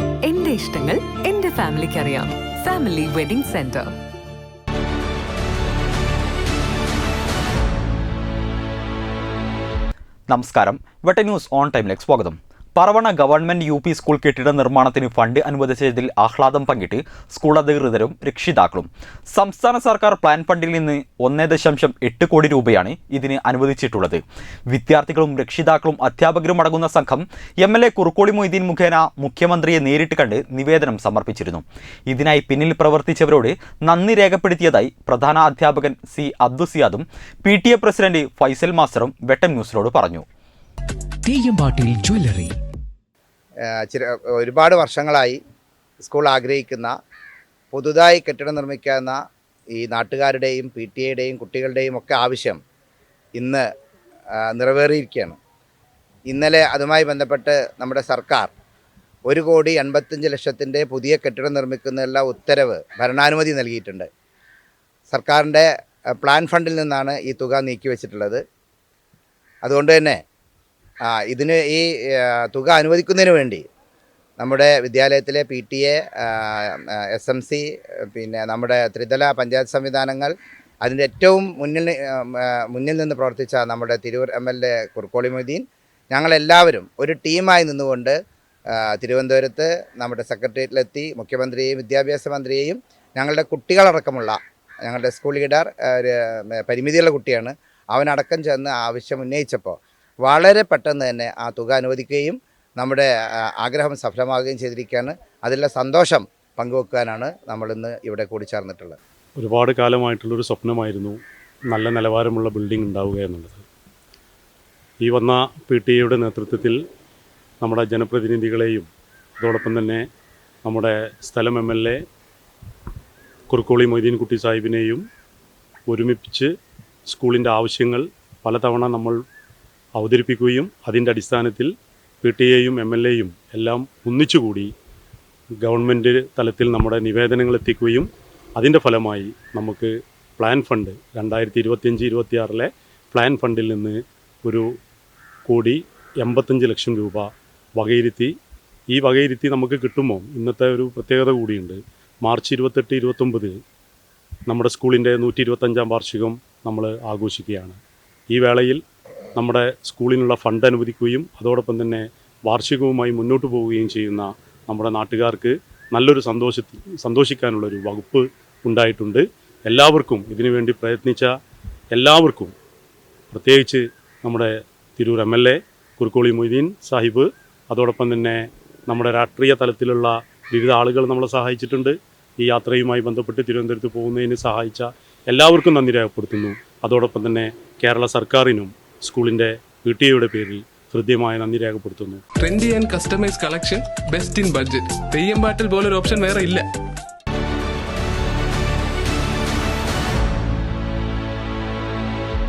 എന്റെ ഇഷ്ടങ്ങൾ എന്റെ ഫാമിലിക്ക് അറിയാം ഫാമിലി വെഡിംഗ് സെന്റർ. നമസ്കാരം. വെട്ട ന്യൂസ് ഓൺ ടൈമിലേക്ക് സ്വാഗതം. Paravanna government U P school കെട്ടിട നിർമ്മാണത്തിന് ഫണ്ട് അനുവദിച്ചതിൽ ആഹ്ലാദം പങ്കിട്ട് സ്കൂൾ അധികൃതരും രക്ഷിതാക്കളും. സംസ്ഥാന സർക്കാർ പ്ലാൻ ഫണ്ടിൽ നിന്ന് ഒന്നേ ദശാംശം എട്ട് കോടി രൂപയാണ് ഇതിന് അനുവദിച്ചിട്ടുള്ളത്. വിദ്യാർത്ഥികളും രക്ഷിതാക്കളും അധ്യാപകരും അടങ്ങുന്ന സംഘം M L A Kurukkoli Moideen മുഖേന മുഖ്യമന്ത്രിയെ നേരിട്ട് കണ്ട് നിവേദനം സമർപ്പിച്ചിരുന്നു. ഇതിനായി പിന്നിൽ പ്രവർത്തിച്ചവരോട് നന്ദി രേഖപ്പെടുത്തിയതായി പ്രധാന അധ്യാപകൻ C അബ്ദുസിയാദും P T A president Faisal മാസ്റ്ററും Vettam ന്യൂസിനോട് പറഞ്ഞു. തെയ്യമ്പാട്ടിൽ ജ്വല്ലറി. ചില ഒരുപാട് വർഷങ്ങളായി സ്കൂൾ ആഗ്രഹിക്കുന്ന പുതുതായി കെട്ടിടം നിർമ്മിക്കാവുന്ന ഈ നാട്ടുകാരുടെയും പി ടി എയുടെയും കുട്ടികളുടെയും ഒക്കെ ആവശ്യം ഇന്ന് നിറവേറിയിരിക്കുകയാണ്. ഇന്നലെ അതുമായി ബന്ധപ്പെട്ട് നമ്മുടെ സർക്കാർ ഒരു കോടി എൺപത്തഞ്ച് ലക്ഷത്തിന്റെ പുതിയ കെട്ടിടം നിർമ്മിക്കുന്നതിനുള്ള ഉത്തരവ് ഭരണാനുമതി നൽകിയിട്ടുണ്ട്. സർക്കാരിന്റെ പ്ലാൻ ഫണ്ടിൽ നിന്നാണ് ഈ തുക നീക്കി വെച്ചിട്ടുള്ളത് അതുകൊണ്ട് തന്നെ ആ, ഇതിന് ഈ തുക അനുവദിക്കുന്നതിന് വേണ്ടി നമ്മുടെ വിദ്യാലയത്തിലെ P T A S M C പിന്നെ നമ്മുടെ ത്രിതല പഞ്ചായത്ത് സംവിധാനങ്ങൾ അതിന്റെ ഏറ്റവും മുന്നിൽ മുന്നിൽ നിന്ന് പ്രവർത്തിച്ച നമ്മുടെ Tirur M L A Kurukkoli Moideen ഞങ്ങളെല്ലാവരും ഒരു ടീമായി നിന്നുകൊണ്ട് തിരുവനന്തപുരത്ത് നമ്മുടെ സെക്രട്ടേറിയറ്റിലെത്തി മുഖ്യമന്ത്രിയെയും വിദ്യാഭ്യാസ മന്ത്രിയെയും ഞങ്ങളുടെ കുട്ടികളടക്കമുള്ള ഞങ്ങളുടെ സ്കൂൾ ലീഡർ ഒരു പരിമിതിയുള്ള കുട്ടിയാണ്. അവനടക്കം ചെന്ന് ആവശ്യം ഉന്നയിച്ചപ്പോൾ വളരെ പെട്ടെന്ന് തന്നെ ആ തുക അനുവദിക്കുകയും നമ്മുടെ ആഗ്രഹം സഫലമാകുകയും ചെയ്തിരിക്കുകയാണ്. അതിലെ സന്തോഷം പങ്കുവെക്കാനാണ് നമ്മളിന്ന് ഇവിടെ കൂടി ചേർന്നിട്ടുള്ളത്. ഒരുപാട് കാലമായിട്ടുള്ളൊരു സ്വപ്നമായിരുന്നു നല്ല നിലവാരമുള്ള ബിൽഡിംഗ് ഉണ്ടാവുക എന്നുള്ളത്. ഈ വന്ന പി ടി എയുടെ നേതൃത്വത്തിൽ നമ്മുടെ ജനപ്രതിനിധികളെയും അതോടൊപ്പം തന്നെ നമ്മുടെ സ്ഥലം M L A Kurukkoli Moideenkutty സാഹിബിനെയും ഒരുമിപ്പിച്ച് സ്കൂളിന്റെ ആവശ്യങ്ങൾ പലതവണ നമ്മൾ അവതരിപ്പിക്കുകയും അതിന്റെ അടിസ്ഥാനത്തിൽ പി ടി എയും എം എൽ എയും എല്ലാം ഒന്നിച്ചുകൂടി ഗവൺമെന്റ് തലത്തിൽ നമ്മുടെ നിവേദനങ്ങൾ എത്തിക്കുകയും അതിന്റെ ഫലമായി നമുക്ക് പ്ലാൻ ഫണ്ട് രണ്ടായിരത്തി ഇരുപത്തിയഞ്ച് ഇരുപത്തിയാറിലെ പ്ലാൻ ഫണ്ടിൽ നിന്ന് ഒരു കോടി എൺപത്തഞ്ച് ലക്ഷം രൂപ വകയിരുത്തി. ഈ വകയിരുത്തി നമുക്ക് കിട്ടുമ്പോൾ ഇന്നത്തെ ഒരു പ്രത്യേകത കൂടിയുണ്ട്. മാർച്ച് ഇരുപത്തെട്ട് ഇരുപത്തൊമ്പത് നമ്മുടെ സ്കൂളിന്റെ നൂറ്റി ഇരുപത്തഞ്ചാം വാർഷികം നമ്മൾ ആഘോഷിക്കുകയാണ്. ഈ വേളയിൽ നമ്മുടെ സ്കൂളിനുള്ള ഫണ്ട് അനുവദിക്കുകയും അതോടൊപ്പം തന്നെ വാർഷികവുമായി മുന്നോട്ട് പോവുകയും ചെയ്യുന്ന നമ്മുടെ നാട്ടുകാർക്ക് നല്ലൊരു സന്തോഷ സന്തോഷിക്കാനുള്ളൊരു വകുപ്പ് ഉണ്ടായിട്ടുണ്ട്. എല്ലാവർക്കും ഇതിനുവേണ്ടി പ്രയത്നിച്ച എല്ലാവർക്കും പ്രത്യേകിച്ച് നമ്മുടെ Tirur M L A Kurukkoli Moideen Sahib അതോടൊപ്പം തന്നെ നമ്മുടെ രാഷ്ട്രീയ തലത്തിലുള്ള വിവിധ ആളുകൾ നമ്മളെ സഹായിച്ചിട്ടുണ്ട്. ഈ യാത്രയുമായി ബന്ധപ്പെട്ട് തിരുവനന്തപുരത്ത് പോകുന്നതിന് സഹായിച്ച എല്ലാവർക്കും നന്ദി രേഖപ്പെടുത്തുന്നു. അതോടൊപ്പം തന്നെ കേരള സർക്കാരിനും സ്കൂളിന്റെ പി പേരിൽ ഹൃദ്യമായ നന്ദി രേഖപ്പെടുത്തുന്നു. Trendy and customise collection best in budget Theyyampattil പോലൊരു ഓപ്ഷൻ വേറെ ഇല്ല.